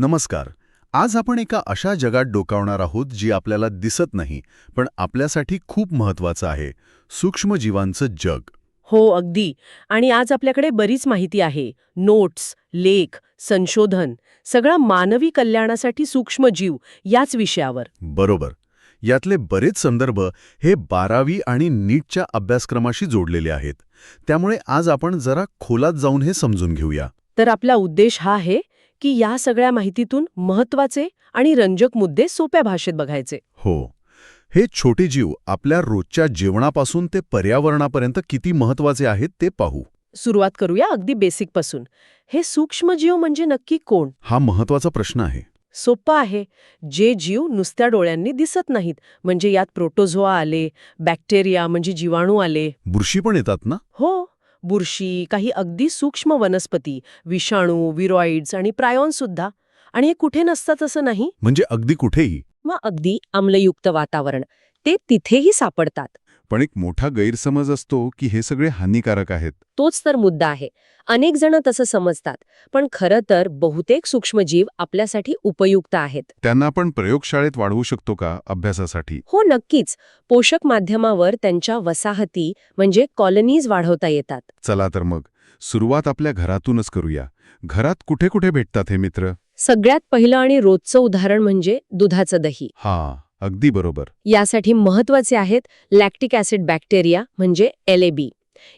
नमस्कार. आज आपण एका अशा जगात डोकावणार आहोत जी आपल्याला दिसत नाही पण आपल्यासाठी खूप महत्वाचं आहे सूक्ष्मजीवांचं जग. हो अगदी. आणि आज आपल्याकडे बरीच माहिती आहे. नोट्स लेख संशोधन सगळा मानवी कल्याणासाठी सूक्ष्मजीव याच विषयावर. बरोबर. यातले बरेच संदर्भ हे बारावी आणि नीटच्या अभ्यासक्रमाशी जोडलेले आहेत. त्यामुळे आज आपण जरा खोलात जाऊन हे समजून घेऊया. तर आपला उद्देश हा आहे की या सगळ्या माहितीतून महत्त्वाचे आणि रंजक मुद्दे सोप्या भाषेत बघायचे. हो. हे छोटे जीव आपल्या रोजच्या जेवणापासून ते पर्यावरणापर्यंत किती महत्त्वाचे आहेत ते पाहू. सुरुवात करूया अगदी बेसिकपासून. हे सूक्ष्मजीव म्हणजे नक्की कोण? हा महत्त्वाचा प्रश्न आहे. सोप्पं आहे. जे जीव नुसत्या डोळ्यांनी दिसत नाहीत म्हणजे यात प्रोटोझोआ आले बॅक्टेरिया म्हणजे जीवाणू आले. बुरशी पण येतात ना? हो. बुरशी काही अगदी सूक्ष्म वनस्पती विषाणू विरॉइड्स आणि प्रायॉन सुद्धा. आणि हे कुठे नसतात असं नाही? म्हणजे अगदी कुठेही. मग अगदी आम्लयुक्त वातावरण. ते तिथेही सापडतात. पण एक मोठा गैरसमज असतो की हे सगळे हानिकारक आहेत. तोच तर मुद्दा आहे. अनेक जण तसं समजतात पण खरं तर बहुतेक सूक्ष्मजीव आपल्यासाठी उपयुक्त आहेत. त्यांना आपण प्रयोगशाळेत वाढवू शकतो का अभ्यासासाठी? हो नक्कीच. पोषक माध्यमावर त्यांच्या वसाहती म्हणजे कॉलनीज वाढवता येतात. चला तर मग सुरुवात आपल्या घरातूनच करूया. घरात कुठे कुठे भेटतात हे मित्र? सगळ्यात पहिलं आणि रोजचं उदाहरण म्हणजे दुधाचं दही. हा. अगदी बरोबर. यासाठी महत्त्वाचे आहेत लॅक्टिक ॲसिड बॅक्टेरिया म्हणजे एलएबी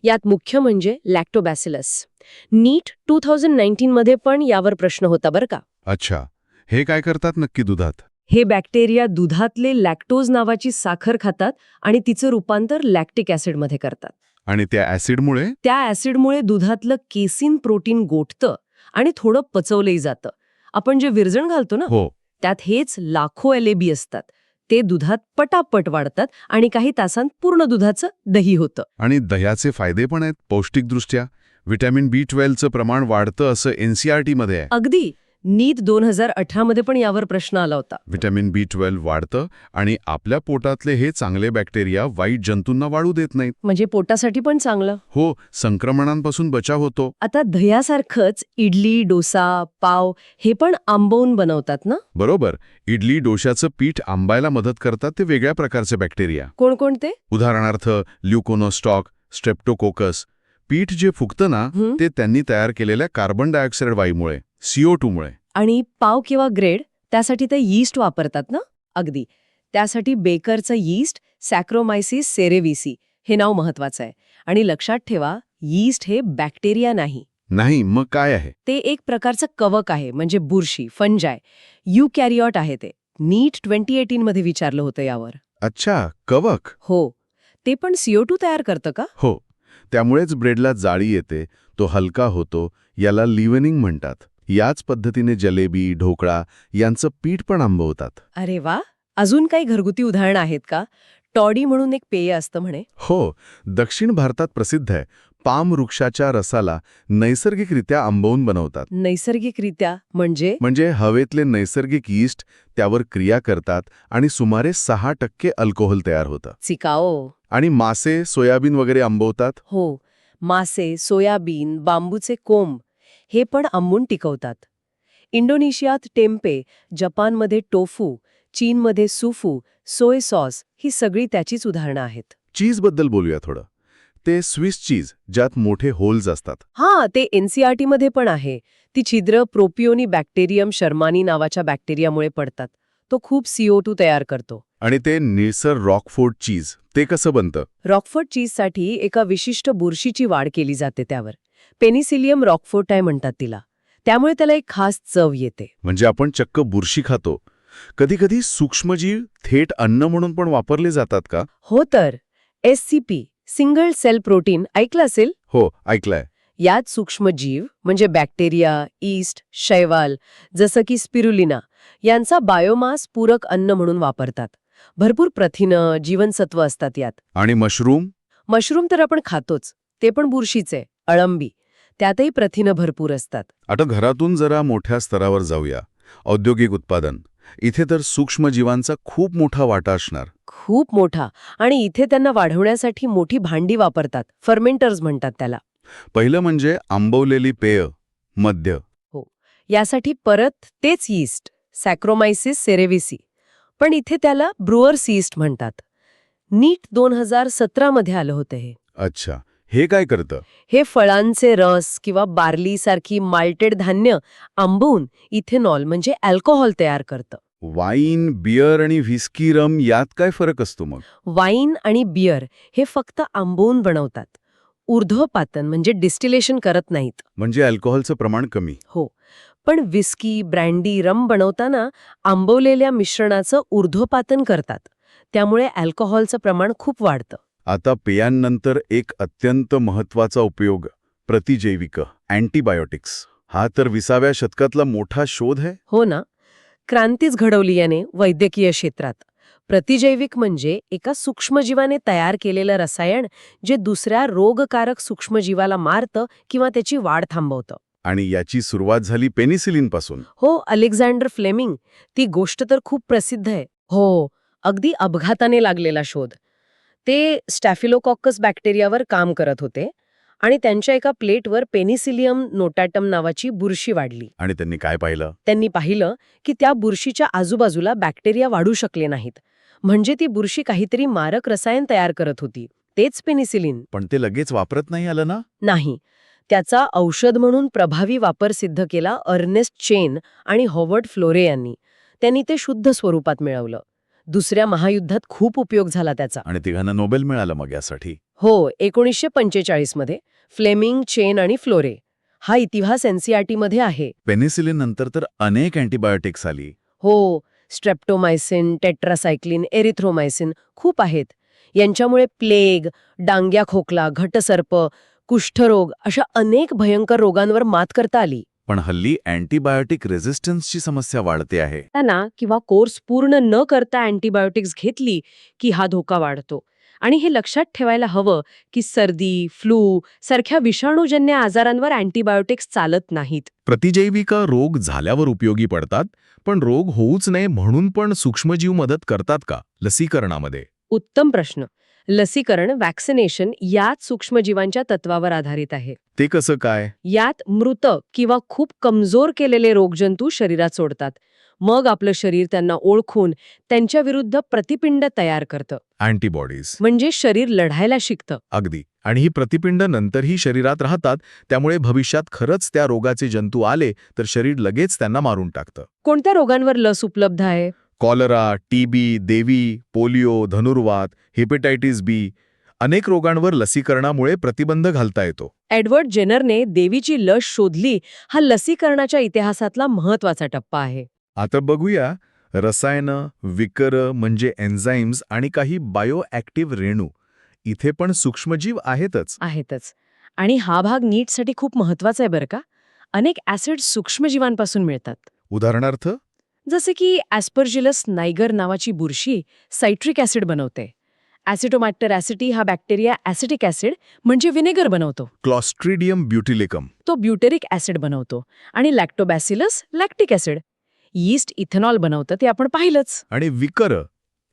यात मुख्य म्हणजे लॅक्टोबॅसिलस नीट टू थाउजंड नाईन्टीनमध्ये पण यावर प्रश्न होता बरं का? अच्छा. हे काय करतात नक्की दुधात? हे बॅक्टेरिया दुधातले लॅक्टोज नावाची साखर खातात आणि तिचं रूपांतर लॅक्टिक ॲसिडमध्ये करतात. आणि त्या ॲसिडमुळे? त्या ॲसिडमुळे दुधातलं केसिन प्रोटीन गोठतं आणि थोडं पचवलंही जातं. आपण जे विरजण घालतो ना हो. त्यात हेच लाखो एलएबी असतात. ते दुधात पटापट वाढतात आणि काही तासांत पूर्ण दुधाचं दही होतं. आणि दह्याचे फायदे पण आहेत पौष्टिकदृष्ट्या. व्हिटॅमिन बी ट्वेल्वचं प्रमाण वाढतं असं एनसीआरटी मध्ये आहे. अगदी. नीट दोन हजार अठरामध्ये पण यावर प्रश्न आला होता. व्हिटॅमिन बी ट्वेल्व वाढतं आणि आपल्या पोटातले हे चांगले बॅक्टेरिया वाईट जंतूंना वाढू देत नाहीत. म्हणजे पोटासाठी पण चांगलं. हो संक्रमणांपासून बचाव होतो. आता दह्यासारखंच इडली डोसा पाव हे पण आंबवून बनवतात ना? बरोबर. इडली डोशाचं पीठ आंबायला मदत करतात ते वेगळ्या प्रकारचे बॅक्टेरिया. कोणकोणते उदाहरणार्थ ल्युकोनोस्टॉक स्ट्रेप्टोकोकस पीठ जे फुगतं ना? ते त्यांनी तयार केलेल्या कार्बन डायऑक्साईड वायूमुळे सीओ टूमुळे आणि पाव किंवा ग्रेड त्यासाठी ते यीस्ट वापरतात ना? अगदी. त्यासाठी बेकरचं यीस्ट सॅक्रोमायसिस सेरेविसी हे नाव महत्वाचं आहे. आणि लक्षात ठेवा यीस्ट हे बॅक्टेरिया नाही. नाही मग काय आहे? ते एक प्रकारचं कवक आहे म्हणजे बुरशी फंजाय. यू कॅरियॉट आहे ते. नीट ट्वेंटी एटीनमध्ये विचारलं होतं यावर. अच्छा कवक. हो. ते पण सीओ टू तयार करतं का? हो. त्यामुळेच ब्रेडला जाळी येते तो हलका होतो याला लिव्हनिंग म्हणतात. याच पद्धतीने जलेबी ढोकळा यांचं पीठ पण आंबवतात. अरे वा! अजून काही घरगुती उदाहरणं आहेत का? टॉडी म्हणून एक पेय असतं म्हणे. हो दक्षिण भारतात प्रसिद्ध आहे. पाम वृक्षाच्या रसाला नैसर्गिकरित्या आंबवून बनवतात. नैसर्गिकरित्या म्हणजे? म्हणजे हवेतले नैसर्गिक यीस्ट त्यावर क्रिया करतात आणि सुमारे सहा टक्के अल्कोहोल तयार होतं. चिकाओ आणि मासे सोयाबीन वगैरे आंबवतात? हो. मासे सोयाबीन बांबूचे कोंब हे पण आंबून टिकवतात. इंडोनेशियात टेम्पे जपानमध्ये टोफू चीनमध्ये सुफू सोय सॉस ही सगळी त्याचीच उदाहरणं आहेत. चीजबद्दल बोलूया थोडं. ते स्विस चीज ज्यात मोठे होल्स असतात. हां ते एनसीआरटी मध्ये पण आहे. ती छिद्र प्रोपिओनी बॅक्टेरियम शर्मानी नावाच्या बॅक्टेरियामुळे पडतात. तो खूप सीओ टू तयार करतो. आणि ते निळसर रॉकफोर्ड चीज ते कसं बनतं? रॉकफोर्ड चीजसाठी एका विशिष्ट बुरशीची वाढ केली जाते त्यावर. पेनिसिलियम रॉकफोर्टाय म्हणतात तिला. त्यामुळे त्याला एक खास चव येते. म्हणजे आपण चक्क बुरशी खातो. कधीकधी सूक्ष्मजीव थेट अन्न म्हणून पण वापरले जातात का? हो तर. S C P single cell protein ऐकलं असेल? हो ऐकलंय. यात सूक्ष्मजीव म्हणजे बॅक्टेरिया ईस्ट शैवाल जसं की स्पिरुलिना यांचा बायोमास पूरक अन्न म्हणून वापरतात. भरपूर प्रथिनं जीवनसत्व असतात यात. आणि मशरूम? मशरूम तर आपण खातोच ते पण बुरशीचे अळंबी. त्यातही प्रथिनं भरपूर असतात. आता घरातून जरा मोठ्या स्तरावर जाऊया. औद्योगिक उत्पादन. इथे तर सूक्ष्मजीवांचा खूप मोठा वाटा असणार. खूप मोठा आणि इथे त्यांना वाढवण्यासाठी मोठी भांडी वापरतात. फर्मेंटर्स म्हणतात त्याला. पहिलं म्हणजे आंबवलेली पेय मद्य. यासाठी परत तेच यीस्ट सॅक्रोमायसिस सेरेविसी पण इथे त्याला ब्रुअर्स यीस्ट म्हणतात. नीट दोन हजार सतरामध्ये आलं होतं हे. अच्छा. हे काय करतं? हे फळांचे रस किंवा बार्लीसारखी माल्टेड धान्य आंबवून इथेनॉल म्हणजे अल्कोहोल तयार करतं. वाईन बियर आणि व्हिस्की रम यात काय फरक असतो मग? वाईन आणि बियर हे फक्त आंबवून बनवतात. ऊर्ध्वपातन म्हणजे डिस्टिलेशन करत नाहीत. म्हणजे अल्कोहोलचं प्रमाण कमी. हो. पण विस्की ब्रँडी रम बनवताना आंबवलेल्या मिश्रणाचं ऊर्ध्वपातन करतात. त्यामुळे अल्कोहोलचं प्रमाण खूप वाढतं. आता पेयांनंतर एक अत्यंत महत्त्वाचा उपयोग प्रतिजैविक अँटीबायोटिक्स. हा तर विसाव्या शतकातला मोठा शोध आहे? हो ना. क्रांतीच घडवली याने वैद्यकीय क्षेत्रात. प्रतिजैविक म्हणजे एका सूक्ष्मजीवाने तयार केलेलं रसायन जे दुसऱ्या रोगकारक सूक्ष्मजीवाला मारतं किंवा त्याची वाढ थांबवतं. आणि याची सुरुवात झाली पेनिसिलिनपासून. हो अलेक्झांडर फ्लेमिंग. ती गोष्ट तर खूप प्रसिद्ध आहे. हो अगदी अपघाताने लागलेला शोध. ते स्टॅफिलोकॉकस बॅक्टेरियावर काम करत होते. आणि त्यांच्या एका प्लेटवर पेनिसिलियम नोटॅटम नावाची बुरशी वाढली. आणि त्यांनी काय पाहिलं? त्यांनी पाहिलं की त्या बुरशीच्या आजूबाजूला बॅक्टेरिया वाढू शकले नाहीत. म्हणजे ती बुरशी काहीतरी मारक रसायन तयार करत होती. तेच पेनिसिलिन. पण ते लगेच वापरत नाही आलं ना? नाही. त्याचा औषध म्हणून प्रभावी वापर सिद्ध केला अर्नेस्ट चेन आणि हॉवर्ड फ्लोरे यांनी. त्यांनी ते शुद्ध स्वरूपात मिळवलं. दुसऱ्या महायुद्धात खूप उपयोग झाला त्याचा. आणि तिघांना नोबेल मिळालं मग यासाठी. हो एकोणीसशे पंचेचाळीसमध्ये फ्लेमिंग चेन आणि फ्लोरे हा इतिहास एनसीआरटीमध्ये आहे. पेनिसिलिन नंतर तर अनेक अँटीबायोटिक्स आली. हो स्ट्रेप्टोमायसिन टेट्रासायक्लिन एरिथ्रोमायसिन खूप आहेत. यांच्यामुळे प्लेग डांग्या खोकला घटसर्प कुष्ठरोग अशा अनेक भयंकर रोगांवर मात करता आली. पण हल्ली अँटीबायोटिक रेझिस्टन्सची समस्या वाढते आहे. ना किंवा कोर्स पूर्ण न करता अँटीबायोटिक्स घेतली की हा धोका वाढतो. आणि हे लक्षात ठेवायला हवं की सर्दी फ्लू सारख्या विषाणूजन्य आजारांवर अँटीबायोटिक्स चालत नाहीत. प्रतिजैविक रोग झाल्यावर उपयोगी पडतात पण रोग होऊच नये म्हणून पण सूक्ष्मजीव मदत करतात का लसीकरणामध्ये? उत्तम प्रश्न. लसीकरण वॅक्सिनेशन याच सूक्ष्मजीवांच्या तत्वावर आधारित आहे. ते कसं काय? यात मृत किंवा खूप कमजोर केलेले रोगजंतू शरीरात सोडतात. मग आपलं शरीर त्यांना ओळखून त्यांच्या विरुद्ध प्रतिपिंड तयार करतं. अँटीबॉडीज म्हणजे शरीर लढायला शिकतं. अगदी. आणि ही प्रतिपिंड नंतरही शरीरात राहतात त्यामुळे भविष्यात खरंच त्या रोगाचे जंतू आले तर शरीर लगेच त्यांना मारून टाकतं. कोणत्या रोगांवर लस उपलब्ध आहे? कॉलरा टीबी देवी पोलिओ धनुर्वात हेपेटायटिस बी अनेक रोगांवर लसीकरणामुळे प्रतिबंध घालता येतो. एडवर्ड जेनरने देवीची लस शोधली हा लसीकरणाच्या इतिहासातला महत्त्वाचा टप्पा आहे. आता बघूया रसायनं विकर म्हणजे एन्झाईम्स आणि काही बायोॲक्टिव्ह रेणू. इथे पण सूक्ष्मजीव आहेतच. आहेतच. आणि हा भाग नीटसाठी खूप महत्त्वाचा आहे बरं का? अनेक ॲसिड सूक्ष्मजीवांपासून मिळतात. उदाहरणार्थ? जसे की ॲस्परजिलस नायगर नावाची बुरशी सायट्रिक ॲसिड बनवते. ॲसिटोमॅक्टर ॲसिटी हा बॅक्टेरिया ॲसिटिक ॲसिड म्हणजे विनेगर बनवतो. क्लॉस्ट्रिडियम ब्युटिलिकम तो ब्युटेरिक ॲसिड बनवतो. आणि Lactobacillus lactic acid yeast ethanol बनवतं ते आपण पाहिलंच. आणि विकर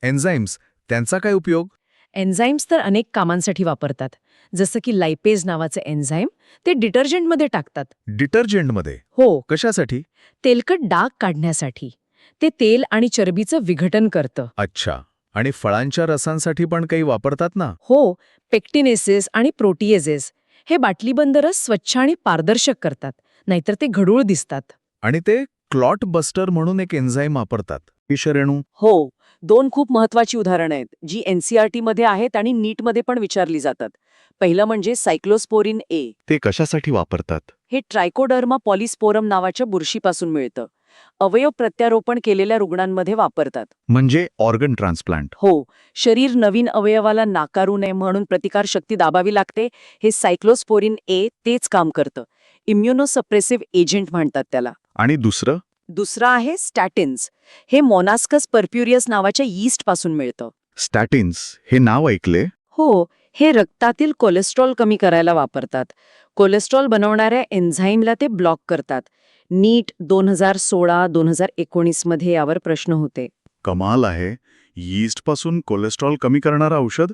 एन्झाईम्स त्यांचा काय उपयोग? एन्झाईम्स तर अनेक कामांसाठी वापरतात. जसं की लायपेज नावाचं एन्झाईम ते डिटर्जंटमध्ये टाकतात. डिटर्जंटमध्ये? हो. कशासाठी? तेलकट डाग काढण्यासाठी. ते तेल आणि चरबीचं विघटन करतं. अच्छा. आणि फळांच्या रसांसाठी पण काही वापरतात ना? हो. पेक्टिनेसिस आणि प्रोटीएजेस हे बाटलीबंद रस स्वच्छ आणि पारदर्शक करतात. नाहीतर ते घडूळ दिसतात. आणि ते क्लॉट बस्टर म्हणून एक एन्झाईम वापरतात. विषरेणू हो. दोन खूप महत्वाची उदाहरणं आहेत जी एनसीआरटी मध्ये आहेत आणि नीटमध्ये पण विचारली जातात. पहिलं म्हणजे सायक्लोस्पोरिन ए. ते कशासाठी वापरतात? हे ट्रायकोडर्मा पॉलिस्पोरम नावाच्या बुरशीपासून मिळतं. अवयव प्रत्यारोपण केलेल्या रुग्णांमध्ये वापरतात. म्हणजे ऑर्गन ट्रान्सप्लांट. हो. शरीर नवीन अवयवाला नाकारू नये म्हणून प्रतिकारशक्ती दाबावी लागते हे सायक्लोस्पोरिन ए तेच काम करतं. इम्युनोसप्रेसिव्ह एजंट म्हणतात त्याला. आणि दुसरं? दुसरं आहे स्टॅटिन्स हे मोनास्कस परप्युरियस नावाच्या यीस्टपासून मिळतं. स्टॅटिन्स हे नाव ऐकले? हो हे रक्तातील कोलेस्ट्रॉल कमी करायला वापरतात. कोलेस्ट्रॉल बनवणाऱ्या एन्झाईमला ते ब्लॉक करतात. नीट दोन हजार सोळा दोन हजार एकोणीसमध्ये यावर प्रश्न होते. कमाल आहे. यीस्टपासून कोलेस्ट्रॉल कमी करणारं औषध?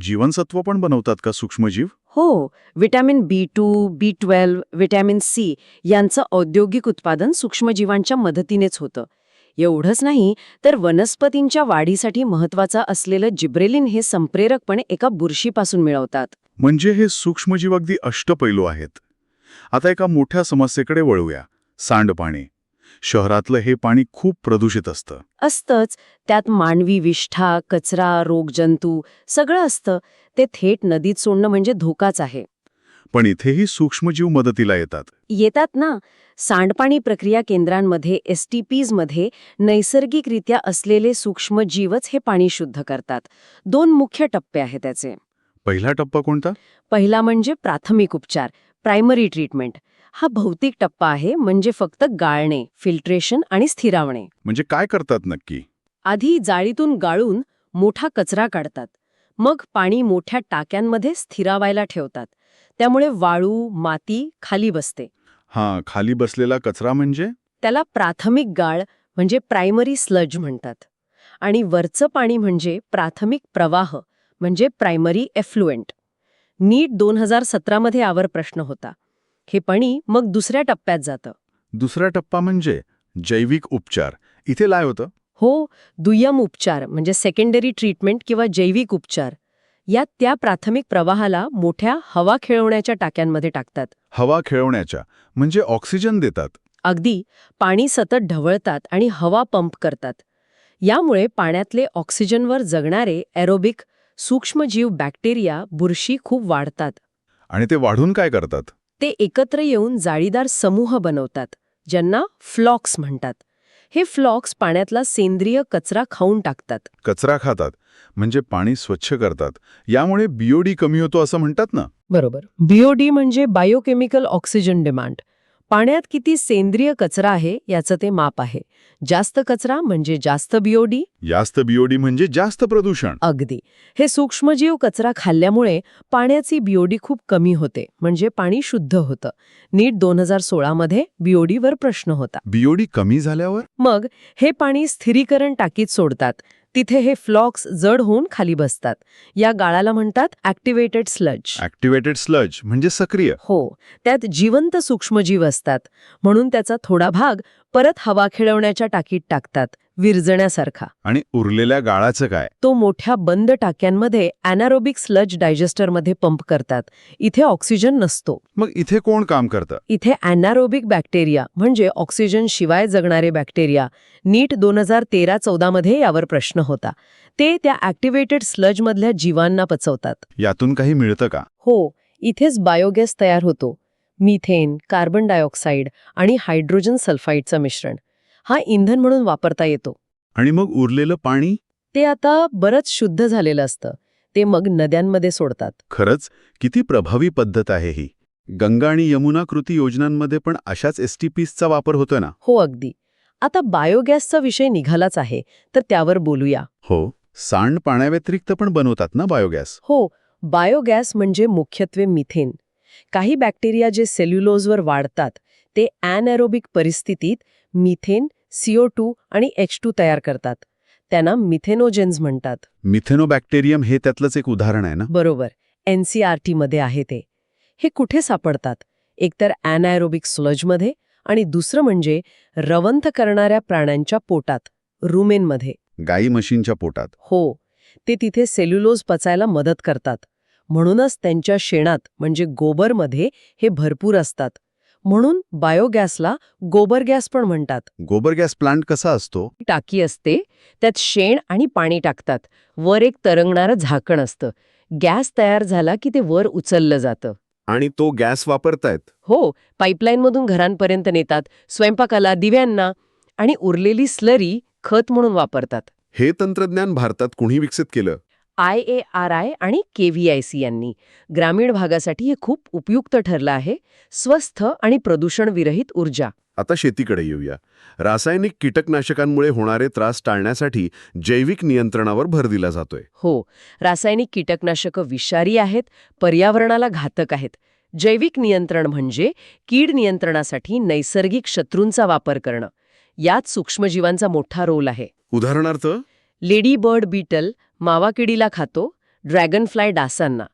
जीवनसत्व पण बनवतात का सूक्ष्मजीव? हो vitamin B two B twelve vitamin C यांचं औद्योगिक उत्पादन सूक्ष्मजीवांच्या मदतीनेच होतं. एवढंच नाही तर वनस्पतींच्या वाढीसाठी महत्वाचं असलेलं जिब्रेलिन हे संप्रेरकपणे एका बुरशीपासून मिळवतात. म्हणजे हे सूक्ष्मजीव अगदी अष्टपैलू आहेत. आता एका मोठ्या समस्येकडे वळूया. सांडपाणी. शहरातलं हे पाणी खूप प्रदूषित असतं. असतंच. त्यात मानवी विष्ठा कचरा रोगजंतू सगळं असतं. ते थेट नदीत सोडणं म्हणजे धोकाच आहे. पण इथेही सूक्ष्मजीव मदतीला येतात. येतात ना. सांडपाणी प्रक्रिया केंद्रांमध्ये एस टी पीजमध्ये नैसर्गिकरित्या असलेले सूक्ष्मजीवच हे पाणी शुद्ध करतात. दोन मुख्य टप्पे आहेत त्याचे. पहिला टप्पा कोणता? पहिला म्हणजे प्राथमिक उपचार प्रायमरी ट्रीटमेंट हा भौतिक टप्पा आहे म्हणजे फक्त गाळणे फिल्ट्रेशन आणि स्थिरावणे. म्हणजे काय करतात नक्की? आधी जाळीतून गाळून मोठा कचरा काढतात. मग पाणी मोठ्या टाक्यांमध्ये स्थिरावायला ठेवतात. त्यामुळे वाळू माती खाली बसते. हां खाली बसलेला कचरा म्हणजे? त्याला प्राथमिक गाळ म्हणजे प्रायमरी स्लज म्हणतात. आणि वरचं पाणी म्हणजे प्राथमिक प्रवाह म्हणजे प्रायमरी एफ्लुएंट. नीट दोन हजार सतरामध्ये यावर प्रश्न होता. हे पाणी मग दुसऱ्या टप्प्यात जातं. दुसरा टप्पा म्हणजे जैविक उपचार. इथे लाय होतं. हो दुय्यम उपचार म्हणजे सेकंडरी ट्रीटमेंट किंवा जैविक उपचार. यात त्या प्राथमिक प्रवाहाला मोठ्या हवा खेळवण्याच्या टाक्यांमध्ये टाकतात. हवा खेळवण्याच्या म्हणजे ऑक्सिजन देतात. अगदी पाणी सतत ढवळतात आणि हवा पंप करतात. यामुळे पाण्यातले ऑक्सिजनवर जगणारे एरोबिक सूक्ष्मजीव बॅक्टेरिया बुरशी खूप वाढतात. आणि ते वाढून काय करतात? ते एकत्र येऊन जाळीदार समूह बनवतात ज्यांना फ्लॉक्स म्हणतात. हे फ्लॉक्स पाण्यातला सेंद्रिय कचरा खाऊन टाकतात. कचरा खातात म्हणजे पाणी स्वच्छ करतात. यामुळे बीओडी कमी होतो असं म्हणतात ना? बरोबर. बीओडी म्हणजे बायोकेमिकल ऑक्सिजन डिमांड. पाण्यात किती सेंद्रिय कचरा आहे याचं ते माप आहे. जास्त कचरा म्हणजे जास्त बीओडी जास्त बीओडी म्हणजे जास्त प्रदूषण. अगदी. हे सूक्ष्मजीव कचरा खाल्ल्यामुळे पाण्याची बीओडी खूप कमी होते म्हणजे पाणी शुद्ध होतं. नीट दोन हजार सोळामध्ये बीओडीवर प्रश्न होता. बीओडी कमी झाल्यावर? मग हे पाणी स्थिरीकरण टाकीत सोडतात. तिथे हे फ्लॉक्स जड होऊन खाली बसतात. या गाळाला म्हणतात ॲक्टिवेटेड स्लज. ऍक्टिव्हेटेड स्लज म्हणजे सक्रिय. हो त्यात जिवंत सूक्ष्मजीव असतात. म्हणून त्याचा थोडा भाग परत हवा खेळवण्याच्या टाकीत टाकतात. विरजण्यासारखा. आणि उरलेल्या गाळाचं काय? तो मोठ्या बंद टाक्यांमध्ये अॅनारोबिक स्लज डायजेस्टरमध्ये पंप करतात. इथे ऑक्सिजन नसतो. मग इथे कोण काम करतं? इथे अॅनारोबिक बॅक्टेरिया म्हणजे ऑक्सिजन शिवाय जगणारे बॅक्टेरिया नीट दोन हजार तेरा चौदामध्ये यावर प्रश्न होता. ते त्या ॲक्टिवेटेड स्लजमधल्या जीवांना पचवतात. यातून काही मिळतं का? हो इथेच बायोगॅस तयार होतो. मिथेन कार्बन डायऑक्साईड आणि हायड्रोजन सल्फाईडचं मिश्रण. हा इंधन म्हणून वापरता येतो. आणि मग उरलेलं पाणी? ते आता बरंच शुद्ध झालेलं असतं. ते मग नद्यांमध्ये सोडतात. खरंच किती प्रभावी पद्धत आहे ही. गंगा आणि यमुना कृती योजनांमध्ये पण अशाच एसटीपीसचा वापर होतोय ना? हो अगदी. आता बायोगॅसचा विषय निघालाच आहे तर त्यावर बोलूया. हो सांड पाण्याव्यतिरिक्त पण बनवतात ना बायोगॅस? हो बायोगॅस म्हणजे मुख्यत्वे मिथेन. काही बॅक्टेरिया जे सेल्युलोजवर वाढतात ते ॲनएरोबिक परिस्थितीत मिथेन सीओ टू आणि एच टू तयार करतात. त्यांना मिथेनोजेन्स म्हणतात. मिथेनोबॅक्टेरियम हे त्यातलंच एक उदाहरण आहे ना? बरोबर. एन सी आर टीमध्ये आहे ते. हे कुठे सापडतात? एकतर ॲनएरोबिक स्लजमध्ये आणि दुसरं म्हणजे रवंथ करणाऱ्या प्राण्यांच्या पोटात रुमेनमध्ये. गाई मशीनच्या पोटात. हो. ते तिथे सेल्युलोज पचायला मदत करतात. म्हणूनच त्यांच्या शेणात म्हणजे गोबरमध्ये हे भरपूर असतात. म्हणून बायोगॅसला गोबर गॅस पण म्हणतात. गोबर गॅस प्लांट कसा असतो? टाकी असते त्यात शेण आणि पाणी टाकतात. वर एक तरंगणारं झाकण असतं. गॅस तयार झाला की ते वर उचललं जातं. आणि तो गॅस वापरतायत? हो पाईपलाईनमधून घरांपर्यंत नेतात स्वयंपाकाला दिव्यांना आणि उरलेली स्लरी खत म्हणून वापरतात. हे तंत्रज्ञान भारतात कुणी विकसित केलं? आय ए आर आय आणि के व्ही आय सी यांनी ग्रामीण भागासाठी हे खूप उपयुक्त ठरलं आहे. स्वस्थ आणि प्रदूषणविरहित ऊर्जा. आता शेतीकडे येऊया. रासायनिक कीटकनाशकांमुळे होणारे त्रास टाळण्यासाठी जैविक नियंत्रणावर भर दिला जातोय. हो रासायनिक कीटकनाशकं विषारी आहेत पर्यावरणाला घातक आहेत. जैविक नियंत्रण म्हणजे कीड नियंत्रणासाठी नैसर्गिक शत्रूंचा वापर करणं. यात सूक्ष्मजीवांचा मोठा रोल आहे. उदाहरणार्थ लेडी बर्ड बीटल मावा किडीला खातो ड्रॅगनफ्लाय डासांना.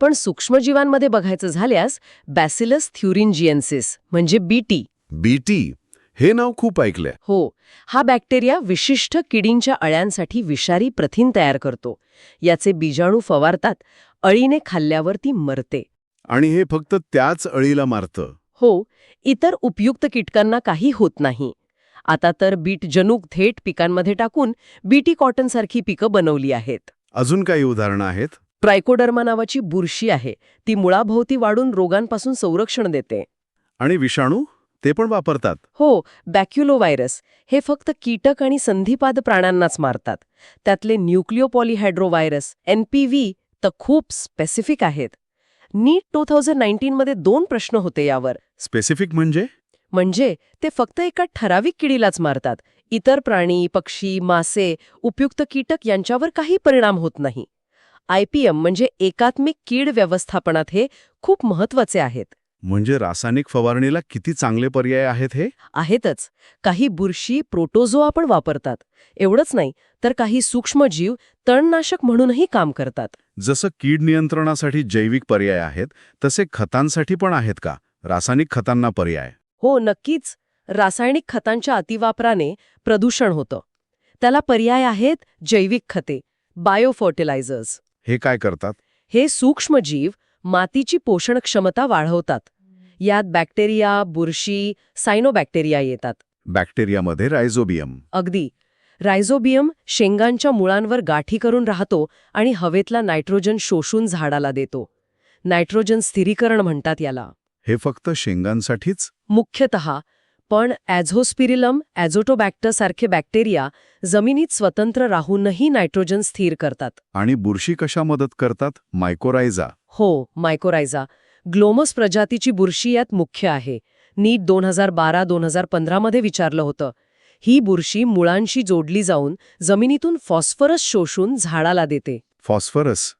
पण सूक्ष्मजीवांमध्ये बघायचं झाल्यास बॅसिलस थ्युरिनजियन्सिस म्हणजे बीटी बीटी हे नाव खूप ऐकलंय. हो हा बॅक्टेरिया विशिष्ट किडींच्या अळ्यांसाठी विषारी प्रथिन तयार करतो. याचे बीजाणू फवारतात अळीने खाल्ल्यावर ती मरते. आणि हे फक्त त्याच अळीला मारतं. हो इतर उपयुक्त कीटकांना काही होत नाही. आता तर बीट जनुक थेट पिकांमध्ये टाकून बीटी कॉटनसारखी पिकं बनवली आहेत. अजून काही उदाहरणं आहेत? ट्रायकोडर्मा नावाची बुरशी आहे. ती मुळाभोवती वाढून रोगांपासून संरक्षण देते. आणि विषाणू? ते पण वापरतात. हो बॅक्युलोव्हायरस. हे फक्त कीटक आणि संधिपाद प्राण्यांनाच मारतात. त्यातले न्यूक्लिओपॉलिहायड्रोव्हायरस एनपीव्ही तर खूप स्पेसिफिक आहेत. नीट टू थाउजंड नाईन्टीनमध्ये दोन प्रश्न होते यावर. स्पेसिफिक म्हणजे? म्हणजे ते फक्त एका ठराविक किडीलाच मारतात. इतर प्राणी पक्षी मासे उपयुक्त कीटक यांच्यावर काही परिणाम होत नाही. आयपीएम म्हणजे एकात्मिक कीड व्यवस्थापनात हे खूप महत्त्वाचे आहेत. म्हणजे रासायनिक फवारणीला किती चांगले पर्याय आहेत हे? आहेतच. काही बुरशी प्रोटोझोआ पण वापरतात. एवढंच नाही तर काही सूक्ष्मजीव तणनाशक म्हणूनही काम करतात. जसं कीड नियंत्रणासाठी जैविक पर्याय आहेत तसे खतांसाठी पण आहेत का? रासायनिक खतांना पर्याय. हो नक्कीच. रासायनिक खतांच्या अतिवापराने प्रदूषण होतं. त्याला पर्याय आहेत जैविक खते बायोफर्टिलायझर्स हे काय करतात? हे सूक्ष्मजीव मातीची पोषण क्षमता वाढवतात. यात बॅक्टेरिया बुरशी सायनोबॅक्टेरिया येतात. बॅक्टेरियामध्ये रायझोबियम अगदी. रायझोबियम शेंगांच्या मुळांवर गाठी करून राहतो आणि हवेतला नायट्रोजन शोषून झाडाला देतो. नायट्रोजन स्थिरीकरण म्हणतात याला. हे फक्त शेंगांसाठीच? मुख्यतः पण ॲझोस्पिरिलम ॲझोटोबॅक्टर सारखे बॅक्टेरिया जमिनीत स्वतंत्र राहूनही नायट्रोजन स्थिर करतात. आणि बुरशी कशा मदत करतात? मायकोरायझा हो मायकोरायझा ग्लोमस प्रजातीची बुरशी यात मुख्य आहे. नीट दोन हजार बारा दोन हजार पंधरामध्ये विचारलं होतं. ही बुरशी मुळांशी जोडली जाऊन जमिनीतून फॉस्फरस शोषून झाडाला देते. फॉस्फरस.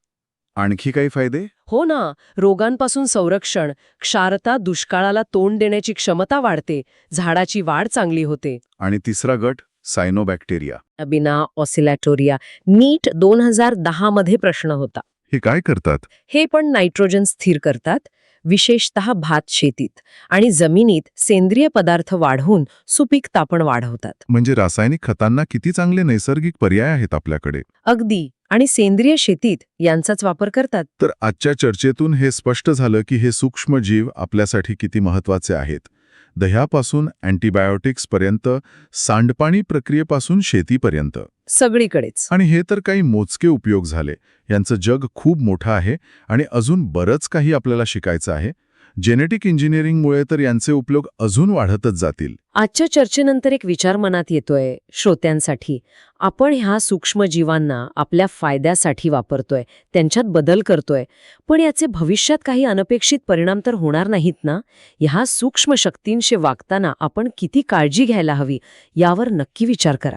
आणखी काही फायदे? हो ना. रोगांपासून संरक्षण क्षारता दुष्काळाला तोंड देण्याची क्षमता वाढते झाडाची वाढ चांगली होते. आणि तिसरा गट सायनोबॅक्टेरिया अबिना ऑसिलॅटोरिया नीट दोन हजार दहा मध्ये प्रश्न होता. हे काय करतात? हे पण नायट्रोजन स्थिर करतात विशेषतः भात शेतीत. आणि जमिनीत सेंद्रिय पदार्थ वाढवून सुपीकता पण वाढवतात. म्हणजे रासायनिक खतांना किती चांगले नैसर्गिक पर्याय आहेत आपल्याकडे? अगदी. आणि सेंद्रिय शेतीत यांचाच वापर करतात. तर आजच्या चर्चेतून हे स्पष्ट झालं की हे सूक्ष्मजीव आपल्यासाठी किती महत्त्वाचे आहेत. दह्यापासून अँटीबायोटिक्सपर्यंत सांडपाणी प्रक्रियेपासून शेतीपर्यंत. सगळीकडेच. आणि हे तर काही मोजके उपयोग झाले. यांचं जग खूप मोठं आहे आणि अजून बरंच काही आपल्याला शिकायचं आहे. जेनेटिक इंजिनिअरिंगमुळे तर यांचे उपयोग अजून वाढतच जातील. आजच्या चर्चेनंतर एक विचार मनात येतोय श्रोत्यांसाठी. आपण ह्या सूक्ष्मजीवांना आपल्या फायद्यासाठी वापरतोय त्यांच्यात बदल करतोय. पण याचे भविष्यात काही अनपेक्षित परिणाम तर होणार नाहीत ना? ह्या सूक्ष्म शक्तींशी वागताना आपण किती काळजी घ्यायला हवी यावर नक्की विचार करा.